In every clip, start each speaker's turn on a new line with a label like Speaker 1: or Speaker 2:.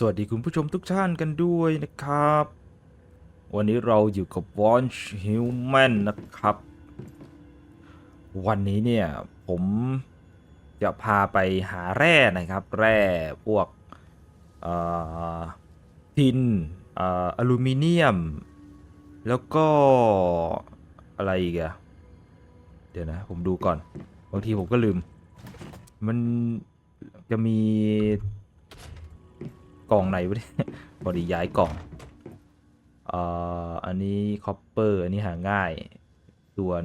Speaker 1: สวัสดีคุณผู้ชมทุกท่านกันด้วยนะครับ วันนี้เราอยู่กับ Watch Human นะครับ วันนี้เนี่ยผมจะพาไปหาแร่นะครับ แร่พวกทินอ่ออลูมิเนียม แล้วก็อะไรอีกอะเดี๋ยวนะผมดูก่อน บางทีผมก็ลืม มันจะมี กล่องไหนวะเนี่ยพอดีย้ายกล่องเอ่ออันนี้คอปเปอร์อันนี้หาง่าย ส่วน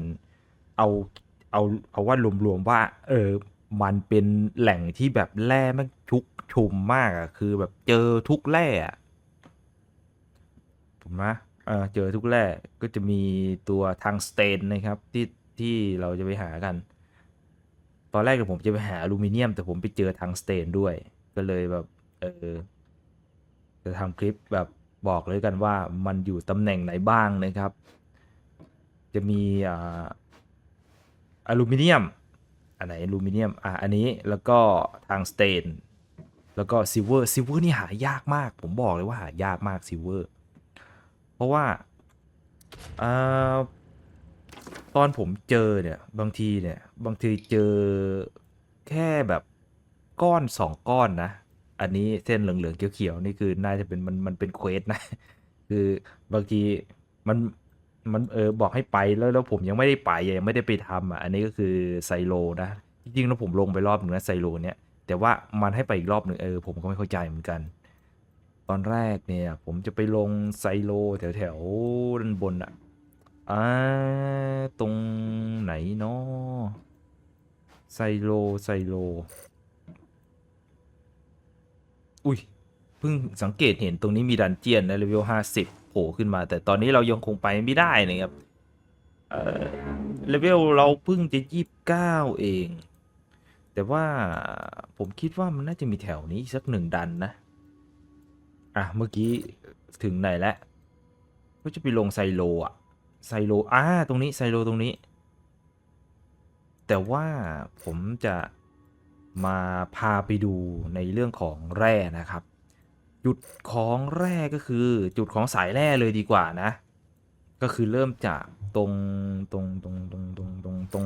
Speaker 1: เอาเอาเอาว่ารวมๆว่า เออ มันเป็นแหล่งที่แบบแร่แมันชุกชุมมากอะคือแบบเจอทุกแร่อะถูกไหมเออเจอทุกแร่ก็จะมีตัวทางสเตนนะครับที่ที่เราจะไปหากัน ตอนแรกผมจะไปหาอลูมิเนียม แต่ผมไปเจอทางสเตนด้วย ก็เลยแบบ เออ จะทำคลิปแบบบอกเลยกันว่ามันอยู่ตำแหน่งไหนบ้างนะครับ จะมีอ่าอลูมิเนียม อันไหนอลูมิเนียม อะ อันนี้แล้วก็ทางสเตน แล้วก็ซิลเวอร์ ซิลเวอร์นี่หายากมาก ผมบอกเลยว่าหายากมากซิลเวอร์ เพราะว่าอ่าตอนผมเจอเนี่ย บางทีเนี่ย บางทีเจอแค่แบบก้อนสองก้อนนะ อันนี้เส้นเหลืองๆเขียวๆนี่คือน่าจะเป็นมันมันเป็นเควสนะ คือบางทีมันมันเออบอกให้ไปแล้วแล้วผมยังไม่ได้ไปยังไม่ได้ไปทำอะอันนี้ก็คือไซโลนะจริงๆแล้วผมลงไปรอบหนึ่งนะไซโลเนี่ยแต่ว่ามันให้ไปอีกรอบหนึ่งเออผมก็ไม่เข้าใจเหมือนกัน ตอนแรกเนี่ย ผมจะไปลงไซโลแถวๆด้านบนอะอ่าตรงไหนเนาะไซโลไซโล อุ้ยเพิ่งสังเกตเห็นตรงนี้มีดันเจียนนะเลเวลห้าสิบโผล่ขึ้นมา แต่ตอนนี้เรายังคงไปไม่ได้นะครับเออเลเวลเราเพิ่งจะยี่สิบเก้าเอง แต่ว่าผมคิดว่ามันน่าจะมีแถวนี้สักหนึ่งดันนะ อะ เมื่อกี้ถึงไหนแล้ว ก็จะไปลงไซโลอะไซโลอ่าตรงนี้ไซโลตรงนี้ แต่ว่าผมจะ มาพาไปดูในเรื่องของแร่นะครับ จุดของแร่ก็คือจุดของสายแร่เลยดีกว่านะ ก็คือเริ่มจากตรงตรงตรงตรงตรงตรงตรง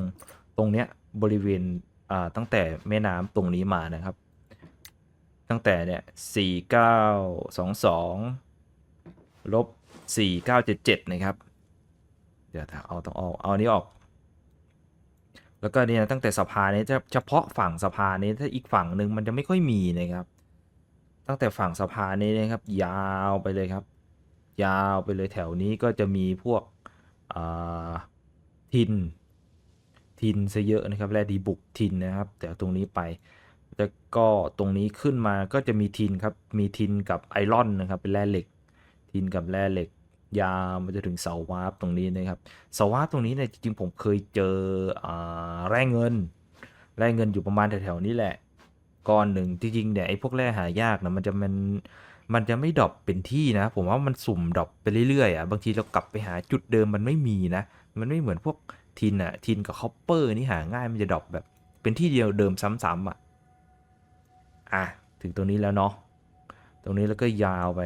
Speaker 1: ตรงเนี้ยบริเวณอ่าตั้งแต่แม่น้ำตรงนี้มานะครับ ตั้งแต่เนี่ยสี่เก้าสองสองลบสี่เก้าเจ็ดเจ็ดนะครับ เดี๋ยวเอาต้องเอาเอาอันนี้ออก แล้วก็เนี่ยตั้งแต่สะพานนี้จะเฉพาะฝั่งสะพานนี้ถ้าอีกฝั่งหนึ่งมันจะไม่ค่อยมีนะครับ ตั้งแต่ฝั่งสะพานนี้นะครับ ยาวไปเลยครับ ยาวไปเลยแถวนี้ก็จะมีพวกทินทินซะเยอะนะครับแร่ดีบุกทินนะครับแต่ตรงนี้ไปแล้วก็ตรงนี้ขึ้นมาก็จะมีทินครับมีทินกับไอรอนนะครับเป็นแร่เหล็ก ทินกับแร่เหล็ก ยาวมาจะถึงเสาวาร์ปตรงนี้นะครับเสาวาร์ปตรงนี้เนี่ยจริงๆผมเคยเจออ่าแร่เงิน แร่เงินอยู่ประมาณแถวๆนี้แหละก้อนหนึ่งจริงๆเนี่ยไอ้พวกแร่หายากนะมันจะมันมันจะไม่ดรอปเป็นที่นะ ผมว่ามันสุ่มดรอปไปเรื่อยๆอะบางทีเรากลับไปหาจุดเดิมมันไม่มีนะ มันไม่เหมือนพวกทินอะทินกับคอปเปอร์นี่หาง่ายมันจะดรอปแบบ เป็นที่เดียวเดิมซ้ำๆอะอะถึงตรงนี้แล้วเนาะตรงนี้แล้วก็ยาวไป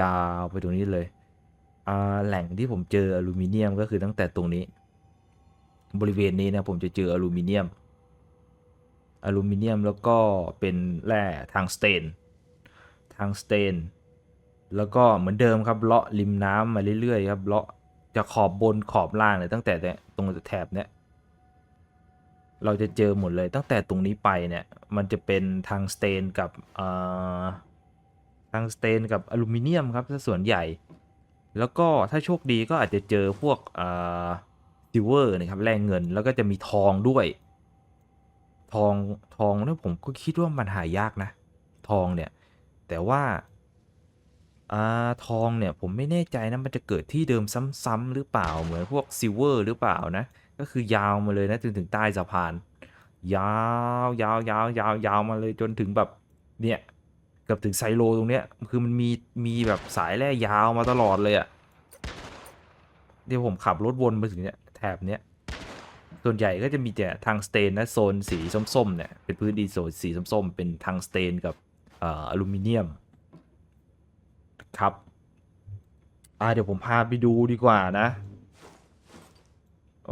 Speaker 1: ยาวไปตรงนี้เลย อ่าแหล่งที่ผมเจออลูมิเนียมก็คือตั้งแต่ตรงนี้ บริเวณนี้นะผมจะเจออลูมิเนียม อลูมิเนียมแล้วก็เป็นแร่ทางสเตน ทางสเตน แล้วก็เหมือนเดิมครับเลาะริมน้ำมาเรื่อยๆครับเลาะจะขอบบนขอบล่างเลยตั้งแต่ตรงแถบเนี้ยเราจะเจอหมดเลยตั้งแต่ตรงนี้ไปเนี่ยมันจะเป็นทางสเตนกับทางสเตนกับอลูมิเนียมครับส่วนใหญ่ แล้วก็ถ้าโชคดีก็อาจจะเจอพวกซิลเวอร์นะครับแร่เงินแล้วก็จะมีทองด้วย ทองทองเนี่ยผมก็คิดว่ามันหายากนะ ทองเนี่ย แต่ว่าอาทองเนี่ยผมไม่แน่ใจนะมันจะเกิดที่เดิมซ้ำๆหรือเปล่าเหมือนพวกซิลเวอร์หรือเปล่านะ ก็คือยาวมาเลยนะจนถึงใต้สะพาน ยาวยาวยาวยาวยาวมาเลยจนถึงแบบเนี่ย เกือบถึงไซโลตรงเนี้ยคือมันมีมีแบบสายแร่ยาวมาตลอดเลยอะ่ะเดี๋ยวผมขับรถวนมาถึงเนี่ยแถบเนี้ยส่วนใหญ่ก็จะมีแต่ทางสเตนนะโซนสีส้มๆเนี่ยเป็นพื้นดินโซนสีส้มๆเป็นทางสเตนกับอ่ออลูมิเนียมครับอ่าเดี๋ยวผมพาไปดูดีกว่านะ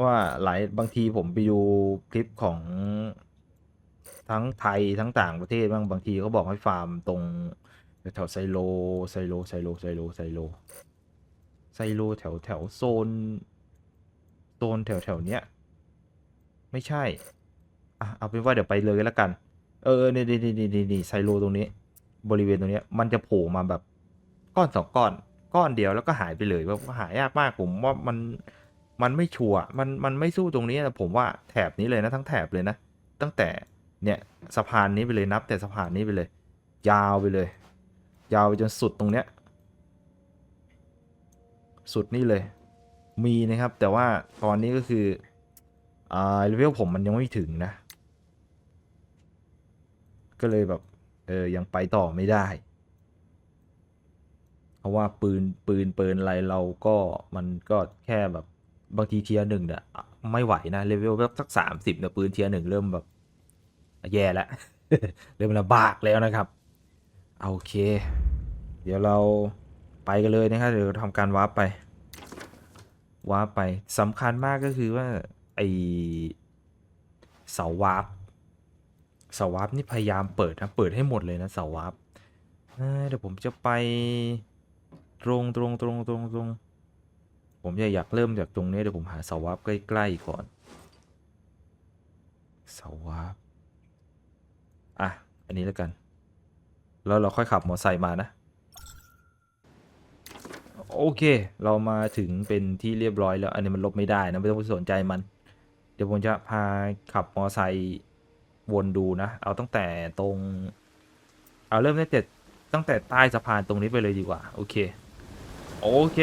Speaker 1: ว่าหลายบางทีผมไปดูคลิปของ ทั้งไทยทั้งต่างประเทศบ้างบางทีเขาบอกให้ฟาร์มตรงแถวไซโลไซโลไซโลไซโลไซโลไซโลแถวแถวโซนโซนแถวแถวเนี้ยไม่ใช่อะเอาเป็นว่าเดี๋ยวไปเลยแล้วกัน เออนี่นี่นี่นี่นี่ไซโลตรงนี้ บริเวณตรงนี้มันจะโผล่มาแบบก้อนสองก้อนก้อนเดียวแล้วก็หายไปเลยแบบหายากมากผมว่ามันมันไม่ชัวร์มันมันไม่สู้ตรงนี้นะผมว่าแถบนี้เลยนะทั้งแถบเลยนะ ตั้งแต่ เนี่ยสะพานนี้ไปเลยนับ แต่สะพานนี้ไปเลย ยาวไปเลย ยาวไปจนสุดตรงเนี้ย สุดนี่เลย มีนะครับแต่ว่าตอนนี้ก็คืออ่าเลเวลผมมันยังไม่ถึงนะ ก็เลยแบบเออยังไปต่อไม่ได้ เพราะว่าปืนปืนปืนอะไรเราก็มันก็แค่แบบบางทีเทียร์หนึ่งเนี่ยไม่ไหวนะเลเวลสักสามสิบเนี่ยปืนเทียร์หนึ่งเริ่มแบบ แย่แล้วเริ่มลำบากแล้วนะครับโอเค เดี๋ยวเราไปกันเลยนะครับเดี๋ยวทำการวาร์ปไปวาร์ปไปสำคัญมากก็คือว่าไอเสาวาร์ปเสาวาร์ปนี่พยายามเปิดนะเปิดให้หมดเลยนะเสาวาร์ปเอ้ยเดี๋ยวผมจะไปตรงตรงตรงตรงตรงผมจะอยากเริ่มจากตรงนี้เดี๋ยวผมหาเสาวาร์ปใกล้ๆก่อนเสาวาร์ป อันนี้แล้วกัน แล้วเราค่อยขับมอเตอร์ไซค์มานะ โอเค เรามาถึงเป็นที่เรียบร้อยแล้ว อันนี้มันลบไม่ได้นะ ไม่ต้องไปสนใจมัน เดี๋ยวผมจะพาขับมอเตอร์ไซค์วนดูนะ เอาตั้งแต่ตรง เอาเริ่มตั้งแต่ตั้งแต่ใต้สะพานตรงนี้ไปเลยดีกว่า โอเค โอเค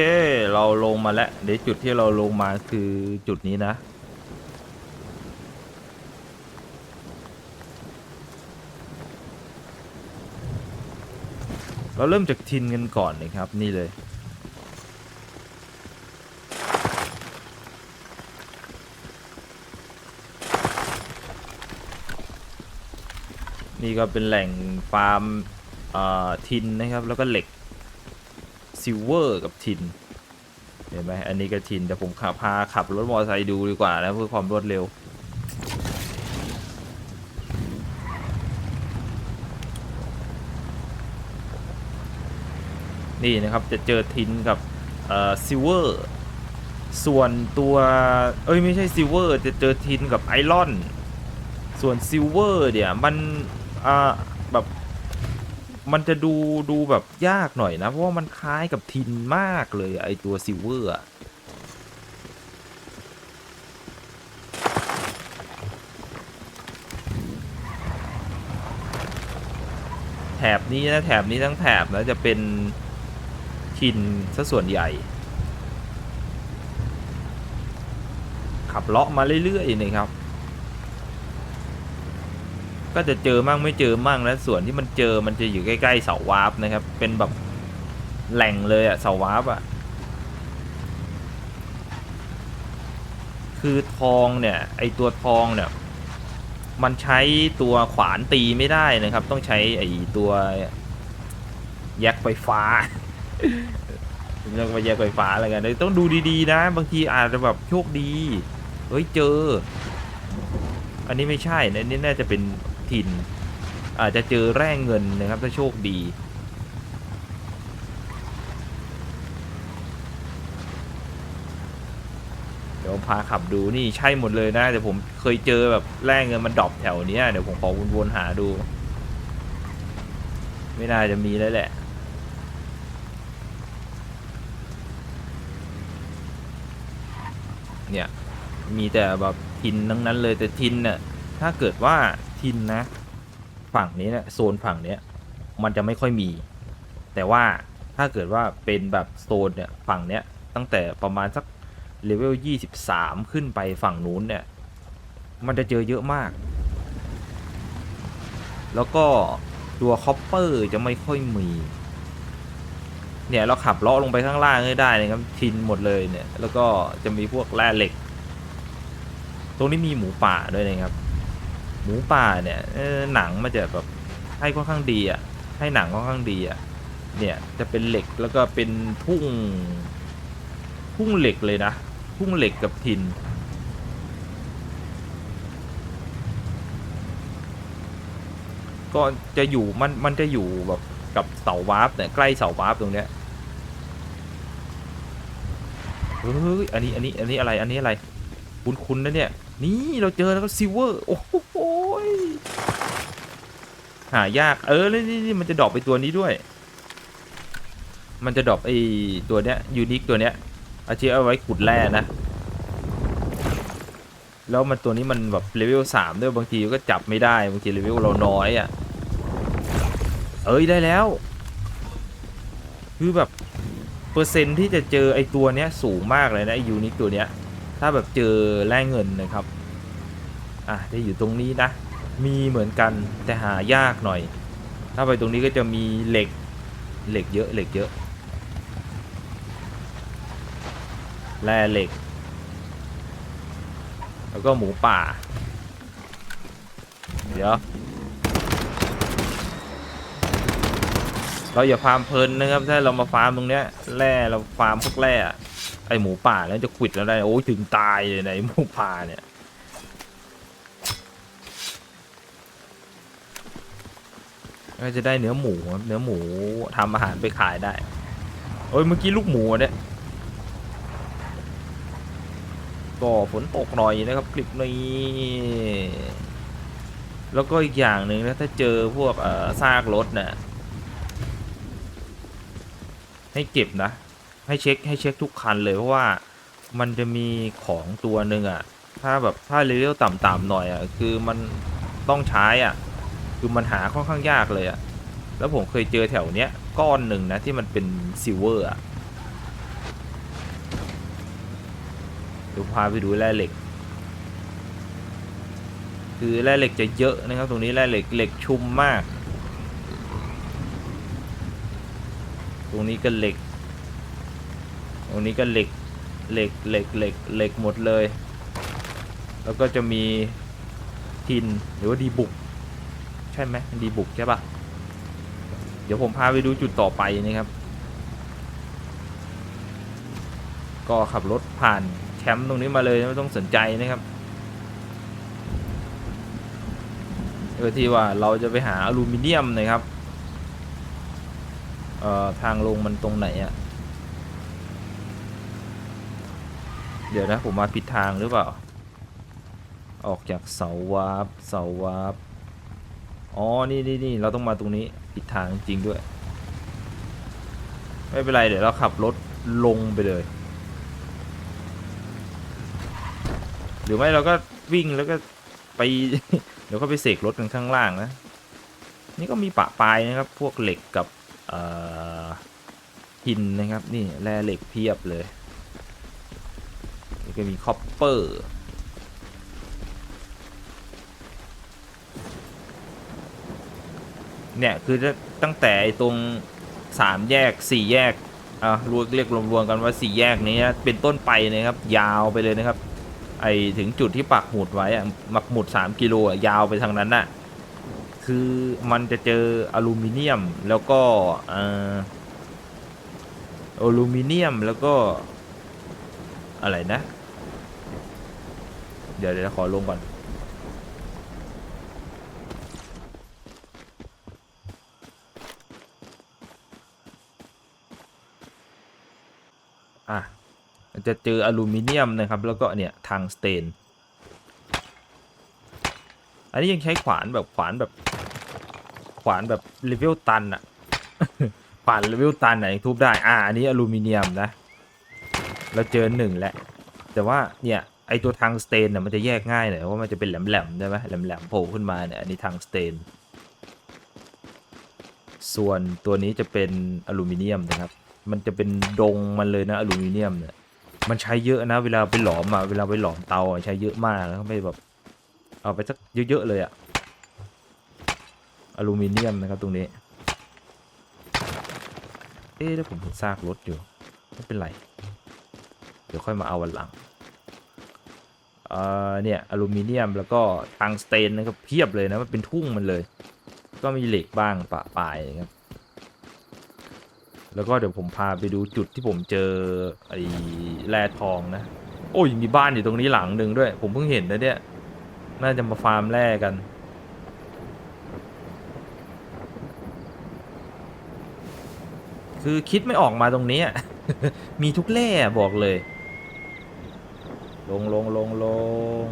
Speaker 1: เราลงมาแล้ว เดี๋ยวจุดที่เราลงมาคือจุดนี้นะ เราเริ่มจากทินกันก่อนนะครับนี่เลย นี่ก็เป็นแหล่งฟาร์มทินนะครับ แล้วก็เหล็กซิลเวอร์กับทิน เห็นไหมอันนี้ก็ทินแต่ผมขับพาขับรถมอเตอร์ไซค์ดูดีกว่านะเพื่อความรวดเร็ว นี่นะครับจะเจอทินกับเอ่อซิลเวอร์ส่วนตัวเอ้ยไม่ใช่ซิลเวอร์จะเจอทินกับไอรอน ส่วนซิลเวอร์เนี่ยมันอ่าแบบมันจะดูดูแบบยากหน่อยนะ เพราะว่ามันคล้ายกับทินมากเลยไอตัวซิลเวอร์แถบนี้นะแถบนี้ทั้งแถบนะจะเป็น ทินซะส่วนใหญ่ ขับเลาะมาเรื่อยๆนะครับ ก็จะเจอมั่งไม่เจอมั่งแล้วส่วนที่มันเจอมันจะอยู่ใกล้ๆเสาวาร์ปนะครับ เป็นแบบแหล่งเลยอะเสาวาร์ปอะคือทองเนี่ยไอตัวทองเนี่ยมันใช้ตัวขวานตีไม่ได้นะครับ ต้องใช้ไอตัวแยกไฟฟ้า เรียกว่าแยกไฟฟ้าอะไรกันต้องดูดีๆนะ บางทีอาจจะแบบโชคดี เฮ้ยเจอ อันนี้ไม่ใช่นะนนี้น่าจะเป็นถิ่น อาจจะเจอแร่เงินนะครับถ้าโชคดีเดี๋ยวพาขับดูนี่ใช่หมดเลยนะแต่ผมเคยเจอแบบแร่เงินมันดรอปแถวนี้เดี๋ยวผมขอวนๆหาดู ไม่น่าจะมีแล้วแหละ เนี่ยมีแต่แบบทินทั้งนั้นเลยแต่ทินเนี่ยถ้าเกิดว่าทินนะฝั่งนี้เนี่ยโซนฝั่งเนี้ยมันจะไม่ค่อยมี แต่ว่าถ้าเกิดว่าเป็นแบบโซนเนี่ยฝั่งเนี้ยตั้งแต่ประมาณสักเลเวล23 ขึ้นไปฝั่งนู้นเนี่ยมันจะเจอเยอะมาก แล้วก็ตัวคอปเปอร์จะไม่ค่อยมี เนี่ยเราขับเลาะลงไปข้างล่างให้ได้นะครับทินหมดเลยเนี่ย แล้วก็จะมีพวกแร่เหล็ก ตรงนี้มีหมูป่าด้วยนะครับ หมูป่าเนี่ยหนังมันจะแบบให้ค่อนข้างดีอะให้หนังค่อนข้างดีอะเนี่ยจะเป็นเหล็กแล้วก็เป็นทุ่งทุ่งเหล็กเลยนะทุ่งเหล็กกับทินก็จะอยู่มันมันจะอยู่แบบกับเสาวาร์ปเนี่ยใกล้เสาวาร์ปตรงเนี้ย เฮ้ยอันนี้อันนี้อันนี้อะไรอันนี้อะไร คุ้นคุ้นนะเนี่ย นี่เราเจอแล้วก็ซิลเวอร์โอ้โหหายากเออแล้วนี่นี่มันจะดรอปไปตัวนี้ด้วย มันจะดรอปไอตัวเนี้ยยูนิคตัวเนี้ยอาชีพเอาไว้ขุดแร่นะ แล้วมันตัวนี้มันแบบเลเวลสามด้วยบางทีก็จับไม่ได้บางทีเลเวลเราน้อยอะ่ะ เอ้ยได้แล้ว คือแบบ เปอร์เซ็นต์ที่จะเจอไอตัวเนี้ยสูงมากเลยนะไอยูนิคตัวเนี้ย ถ้าแบบเจอแร่เงินนะครับ อะได้อยู่ตรงนี้นะ มีเหมือนกันแต่หายากหน่อย ถ้าไปตรงนี้ก็จะมีเหล็ก เหล็กเยอะ เหล็กเยอะ แร่เหล็ก แล้วก็หมูป่า เดี๋ยว เราอย่าฟาร์มเพลินนะครับ ถ้าเรามาฟาร์มตรงเนี้ยแร่เราฟาร์มพวกแร่ไอหมูป่าแล้วจะขวิดแล้วได้โอ้ยถึงตายเลยนะไอหมูป่าเนี่ยก็จะได้เนื้อหมูครับเนื้อหมูทำอาหารไปขายได้ โอ้ยเมื่อกี้ลูกหมูเนี่ยก็ฝนตกหน่อยนะครับคลิปนี้แล้วก็อีกอย่างหนึ่งนะถ้าเจอพวกซากรถน่ะ ให้เก็บนะ ให้เช็คให้เช็คทุกคันเลยเพราะว่ามันจะมีของตัวหนึ่งอะ ถ้าแบบถ้าเลเวลต่ำๆหน่อยอะ คือมันต้องใช้อะ คือมันหาค่อนข้างยากเลยอะ แล้วผมเคยเจอแถวเนี้ยก้อนหนึ่งนะที่มันเป็นซิลเวอร์อะเดี๋ยวพาไปดูแร่เหล็ก คือแร่เหล็กจะเยอะนะครับ ตรงนี้แร่เหล็กเหล็กชุ่มมาก ตรงนี้ก็เหล็ก ตรงนี้ก็เหล็ก เหล็ก เหล็ก เหล็ก เหล็กหมดเลย แล้วก็จะมีทินหรือว่าดีบุก ใช่ไหมดีบุกใช่ปะเดี๋ยวผมพาไปดูจุดต่อไปนะครับ ก็ขับรถผ่านแคมป์ตรงนี้มาเลยไม่ต้องสนใจนะครับเออที่ว่าเราจะไปหาอลูมิเนียมนะครับ เอ่อทางลงมันตรงไหนอะเดี๋ยวนะผมมาผิดทางหรือเปล่า ออกจากเสาวาร์ปเสาวาร์ปอ๋อ นี่นี่นี่เราต้องมาตรงนี้ผิดทางจริงด้วย ไม่เป็นไร เดี๋ยวเราขับรถลงไปเลย หรือไม่เราก็วิ่งแล้วก็ไป เดี๋ยวก็ไปเสกรถกันข้างล่างนะ นี่ก็มีปะปลายนะครับ พวกเหล็กกับ หินนะครับ นี่แร่เหล็กเพียบเลย นี่ก็มีคอปเปอร์เนี่ย คือตั้งแต่ตรงสามแยกสี่แยกอะรวมเรียกรวมๆกันว่าสี่แยกนี้เป็นต้นไปนะครับ ยาวไปเลยนะครับ ไอถึงจุดที่ปักหมุดไว้อะปักหมุดสามกิโลอะยาวไปทางนั้นน่ะ คือมันจะเจออลูมิเนียมแล้วก็ออลูมิเนียมแล้วก็อะไรนะ เดี๋ยวเดี๋ยวขอลงก่อนอะจะเจออลูมิเนียมนะครับ แล้วก็เนี่ยทางสเตน อันนี้ยังใช้ขวานแบบขวานแบบ วานแบบเลเวลตันอะขวานเลเวลตันไหนยังทุบได้ อ่า อันนี้อลูมิเนียมนะ เราเจอหนึ่งแล้ว แต่ว่าเนี่ยไอตัวทางสเตนเนี่ยมันจะแยกง่ายหน่อยว่ามันจะเป็นแหลมๆใช่ไหมแหลมๆโผล่ขึ้นมาเนี่ยอันนี้ทางสเตน ส่วนตัวนี้จะเป็นอลูมิเนียมนะครับ มันจะเป็นดงมันเลยนะอลูมิเนียมเนี่ย มันใช้เยอะนะ เวลาไปหลอมอะเวลาไปหลอมเตาอะใช้เยอะมากแล้วก็ไปแบบเอาไปสักเยอะๆเลยอะ อลูมิเนียมนะครับตรงนี้ เอ๊ะแล้วผมเห็นซากรถอยู่ ไม่เป็นไร เดี๋ยวค่อยมาเอาวันหลังเอ่อเนี่ยอลูมิเนียมแล้วก็ทางสเตนนะครับเพียบเลยนะมันเป็นทุ่งมันเลย ก็มีเหล็กบ้างปะปลายนะครับแล้วก็เดี๋ยวผมพาไปดูจุดที่ผมเจอไอ้แร่ทองนะ โอ้ยมีบ้านอยู่ตรงนี้หลังหนึ่งด้วย ผมเพิ่งเห็นนะเนี่ย น่าจะมาฟาร์มแร่กัน คือคิดไม่ออกมาตรงนี้ มีทุกแร่บอกเลย ลงลงลงลง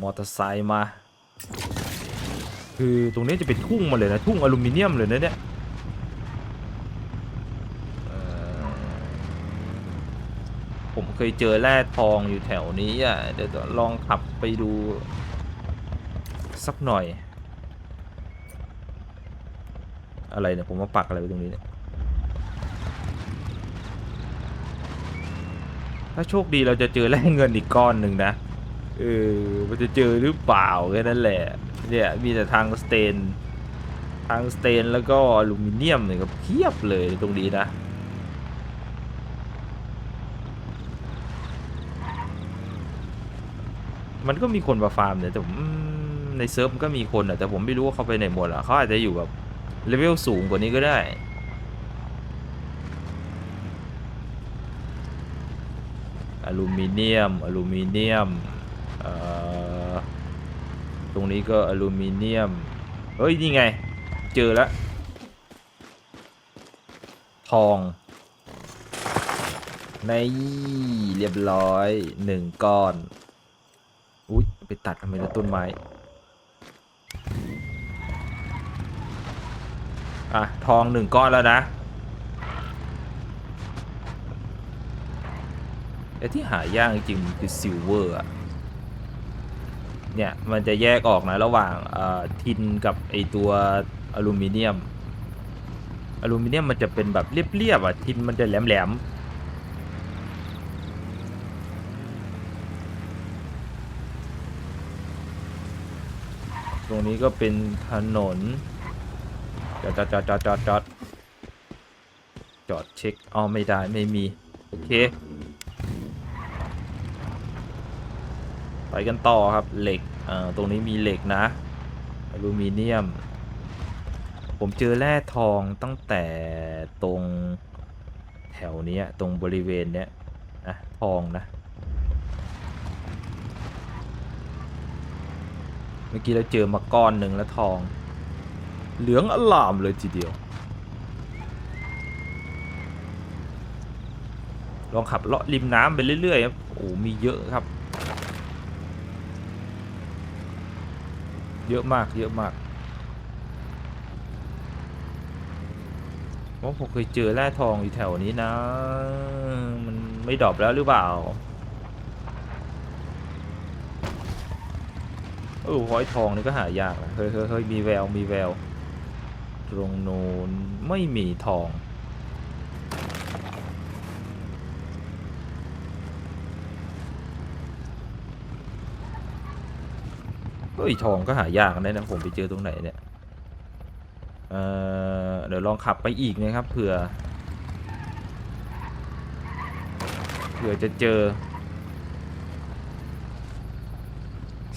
Speaker 1: มอเตอร์ไซค์มา คือตรงนี้จะเป็นทุ่งมาเลยนะ ทุ่งอลูมิเนียมเลยนะเนี่ยผมเคยเจอแร่ทองอยู่แถวนี้อะ เดี๋ยวลองขับไปดูสักหน่อย อะไรเนี่ยผมมาปักอะไรไว้ตรงนี้เนี่ยถ้าโชคดีเราจะเจอแร่เงินอีกก้อนหนึ่งนะเออมันจะเจอหรือเปล่าแค่นั้นแหละเนี่ยมีแต่ทางสเตนทางสเตนแล้วก็อลูมิเนียมเนี่ยก็เพียบเลยตรงนี้นะมันก็มีคนมาฟาร์มเนี่ยแต่ผมในเซิร์ฟมันก็มีคนอะแต่ผมไม่รู้ว่าเขาไปไหนหมดอะเขาอาจจะอยู่แบบ เลเวลสูงกว่านี้ก็ได้อลูมิเนียม อลูมิเนียม ตรงนี้ก็อลูมิเนียม เฮ้ย นี่ไง เจอแล้ว ทอง ในเรียบร้อยหนึ่งก้อน อุ้ยไปตัดทำไมละต้นไม้ อะ ทองหนึ่งก้อนแล้วนะแต่ที่หายากจริงๆคือซิลเวอร์อะเนี่ย มันจะแยกออกนะ ระหว่างทินกับไอตัวอลูมิเนียม อลูมิเนียมมันจะเป็นแบบเรียบๆอะ ทินมันจะแหลมๆตรงนี้ก็เป็นถนน จอดจอดจอดจอดจอดจอดจอดเช็คอ๋อไม่ได้ไม่มี โอเค ไปกันต่อครับเหล็กอ่าตรงนี้มีเหล็กนะอลูมิเนียม ผมเจอแร่ทองตั้งแต่ตรงแถวนี้ตรงบริเวณเนี้ยนะทองนะเมื่อกี้เราเจอมาก้อนหนึ่งแล้วทอง เหลืองอลามเลยทีเดียว ลองขับเลาะริมน้ำไปเรื่อยๆครับโอ้มีเยอะครับ เยอะมากเยอะมากว่าผมเคยเจอแร่ทองอยู่แถวนี้นะ มันไม่ดรอปแล้วหรือเปล่าเออหอยทองนี่ก็หายากนะเฮ้ยเฮ้ยเฮ้ยมีแวว มีแวว รงน้นไม่มีทองเฮ้ยทองก็หายากนะนะผมไปเจอตรงไหนเนี่ยเเดี๋ยวลองขับไปอีกนะครับเผื่อ เผื่อจะเจอ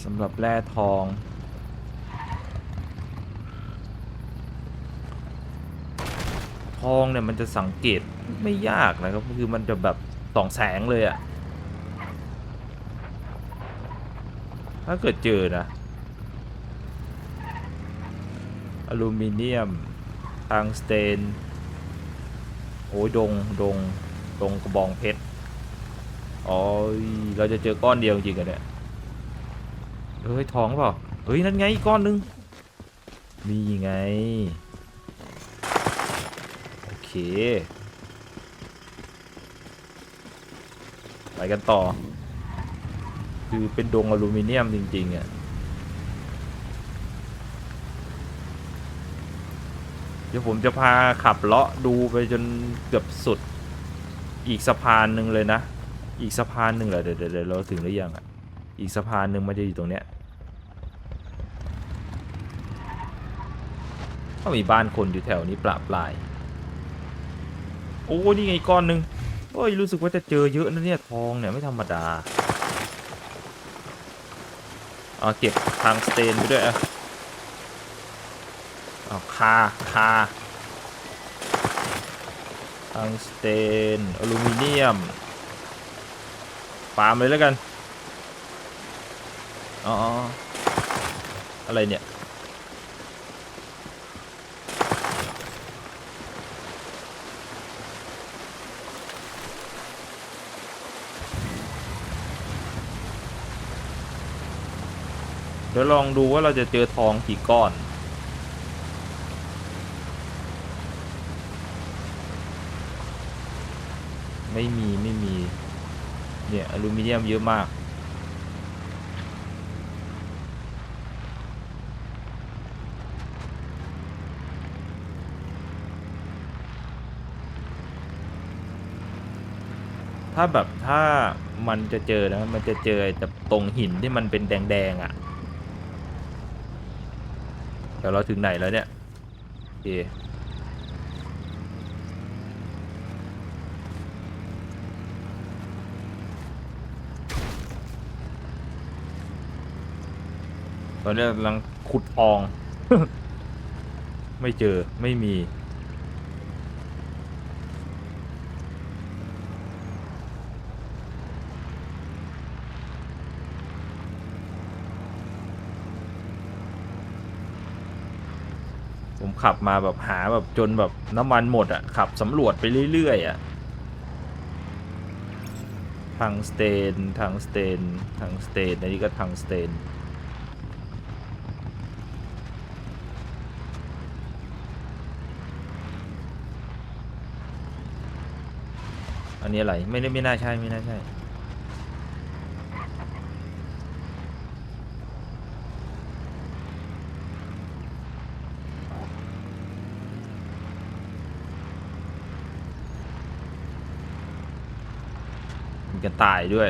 Speaker 1: สำหรับแร่ทอง องเนี่ยมันจะสังเกตไม่ยากนะครับคือมันจะแบบส่องแสงเลยอะถ้าเกิดเจอนะอลูมิเนียมทางสเตน โอ้ยดงดงดงกระบองเพชรอ๋อเราจะเจอก้อนเดียวจริงๆอะเนี่ยเฮ้ยทองเปล่าเฮ้ยนั่นไงอีกก้อนหนึงมีไง ไปกันต่อ คือเป็นดงอลูมิเนียมจริงๆอะเดี๋ยวผมจะพาขับเลาะดูไปจนเกือบสุด อีกสะพานหนึ่งเลยนะ อีกสะพานหนึ่งเหรอเดี๋ยวเดี๋ยวเราถึงหรือยังอะ อีกสะพานหนึ่งมันจะอยู่ตรงเนี้ยก็มีบ้านคนอยู่แถวนี้ปลาปลาย โอ้นี่ไงก้อนหนึ่งโอ้ยรู้สึกว่าจะเจอเยอะนะเนี่ยทองเนี่ยไม่ธรรมดาเอาเก็บทางสเตนไปด้วยอะเอาคาคาทังสเตนอลูมิเนียมปาล์มเลยแล้วกัน อ๋อ อะไรเนี่ย ดี๋ยวลองดูว่าเราจะเจอทองกี่ก้อนไม่มีไม่มี เนี่ยอลูมิเนียมเยอะมาก ถ้าแบบถ้ามันจะเจอนะมันจะเจอแต่ตรงหินที่มันเป็นแดงๆอะ่ะ ดี๋ยวเราถึงไหนแล้วเนี่ยโอเคตอนนี้กำลังขุดทอง ไม่เจอไม่มี ขับมาแบบหาแบบจนแบบน้ำมันหมดอะ่ะ ขับสำรวจไปเรื่อยๆอะ่ะทางสเตนทางสเตนทางสเตนอันนี้ก็ทางสเตนอันนี้อะไร ไม่ได้ไม่น่าใช่ ไม่น่าใช่ จะตายด้วย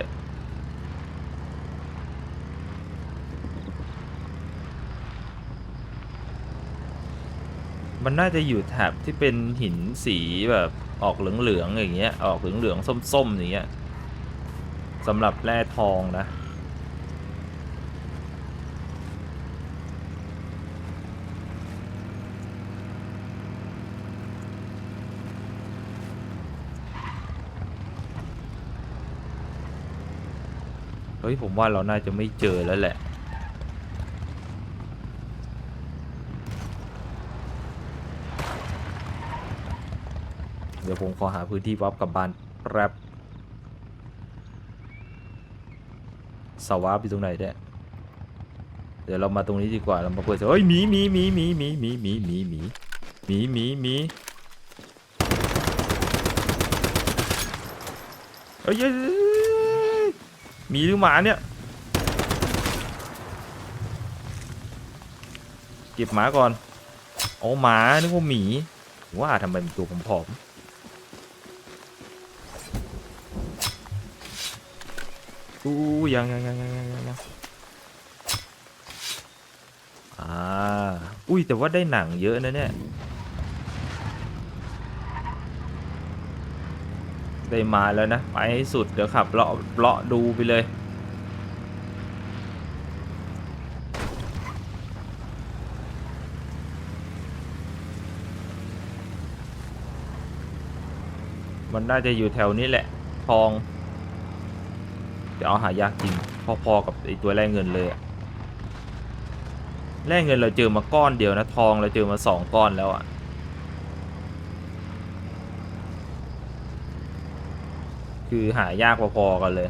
Speaker 1: มันน่าจะอยู่แถบที่เป็นหินสีแบบออกเหลืองๆอย่างเงี้ย ออกเหลืองๆส้มๆอย่างเงี้ยสำหรับแร่ทองนะ ฮ้ยผมว่าเราน่าจะไม่เจอแล้วแหละ เดี๋ยวผมขอหาพื้นที่วับกับบ้านแป๊บสวาปอยู่ตรงไหนเนี่ยเดี๋ยวเรามาตรงนี้ดีกว่าเรามาเปิดเฮ้ยหมีหมีหมีหมีหมีหมีหมีหมีหมีหมีหมีหมีเฮ้ยยย มีหรือหมาเนี่ย เก็บหมาก่อนอ๋อหมา นึกว่าหมี ว่าทำไมมันตัวผมผอมอู้ยังยังยังยังยังยังอ่า อุ้ยแต่ว่าได้หนังเยอะนะเนี่ย ได้มาแล้วนะ ไปให้สุด เดี๋ยวขับเลาะเลาะดูไปเลย มันน่าจะอยู่แถวนี้แหละ ทองจะเอาหายากจริง พอๆกับไอตัวแร่เงินเลยอะแร่เงินเราเจอมาก้อนเดียวนะ ทองเราเจอมาสองก้อนแล้วอะ คือหายากพอๆกันเลย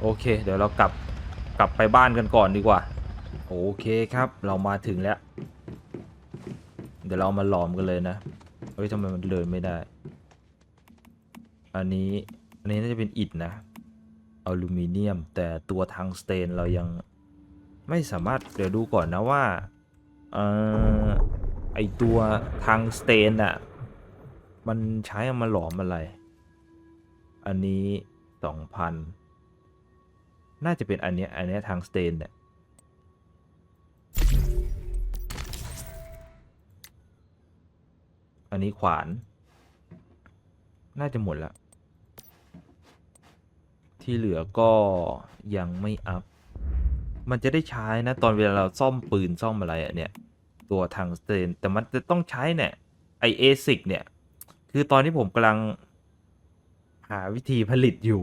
Speaker 1: โอเค เดี๋ยวเรากลับกลับไปบ้านกันก่อนดีกว่า โอเคครับเรามาถึงแล้ว เดี๋ยวเรามาหลอมกันเลยนะเฮ้ยทำไมมันเดินไม่ได้ อันนี้ อันนี้น่าจะเป็นอิฐนะ อลูมิเนียม แต่ตัวทางสเตนเรายังไม่สามารถเดี๋ยวดูก่อนนะว่าเออไอตัวทางสเตนอะมันใช้เอามาหลอมอะไร อันนี้สองพันน่าจะเป็นอันเนี้ยอันเนี้ยทางสเตนเนี่ยอันนี้ขวาน น่าจะหมดแล้ว ที่เหลือก็ยังไม่อัพ มันจะได้ใช้นะ ตอนเวลาเราซ่อมปืนซ่อมอะไรอะเนี่ย ตัวทางสเตน แต่มันจะต้องใช้เนี่ยไอเอซิกเนี่ย คือตอนที่ผมกำลัง หาวิธีผลิตอยู่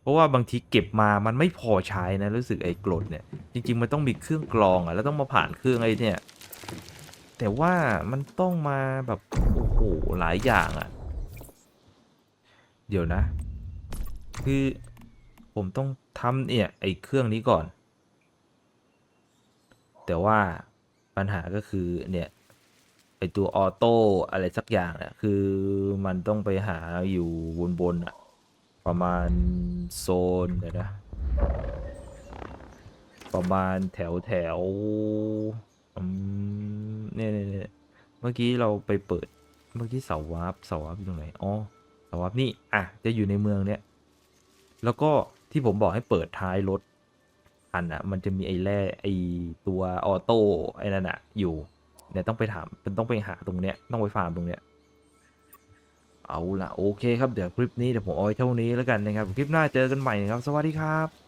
Speaker 1: เพราะว่าบางทีเก็บมามันไม่พอใช้นะ รู้สึกไอ้กรดเนี่ย จริง ๆ มันต้องมีเครื่องกรองอะแล้วต้องมาผ่านเครื่องไอ้เนี่ย แต่ว่ามันต้องมาแบบโอ้โหหลายอย่างอะเดี๋ยวนะ คือ ผมต้องทำเนี่ยไอ้เครื่องนี้ก่อน แต่ว่าปัญหาก็คือเนี่ยไอตัวออโต้อะไรสักอย่างเนี่ยคือมันต้องไปหาอยู่บนๆอะประมาณโซนเดี๋ยวนะประมาณแถวแถวอืมเนี่ยเนี่ยเนี่ยเมื่อกี้เราไปเปิดเมื่อกี้เสาวาร์ปเสาวาร์ปอยู่ตรงไหนอ๋อเสาวาร์ปนี่อะจะอยู่ในเมืองเนี่ยแล้วก็ ที่ผมบอกให้เปิดท้ายรถอันอะ มันจะมีไอ้แร่ไอ้ตัวออโต้ไอ้นั่นอะ อยู่เนี่ยต้องไปถามเป็นต้องไปหาตรงเนี้ยต้องไปฟาร์มตรงเนี้ยเอาละโอเคครับเดี๋ยวคลิปนี้เดี๋ยวผมเอาไว้เท่านี้แล้วกันนะครับ คลิปหน้าเจอกันใหม่นะครับ สวัสดีครับ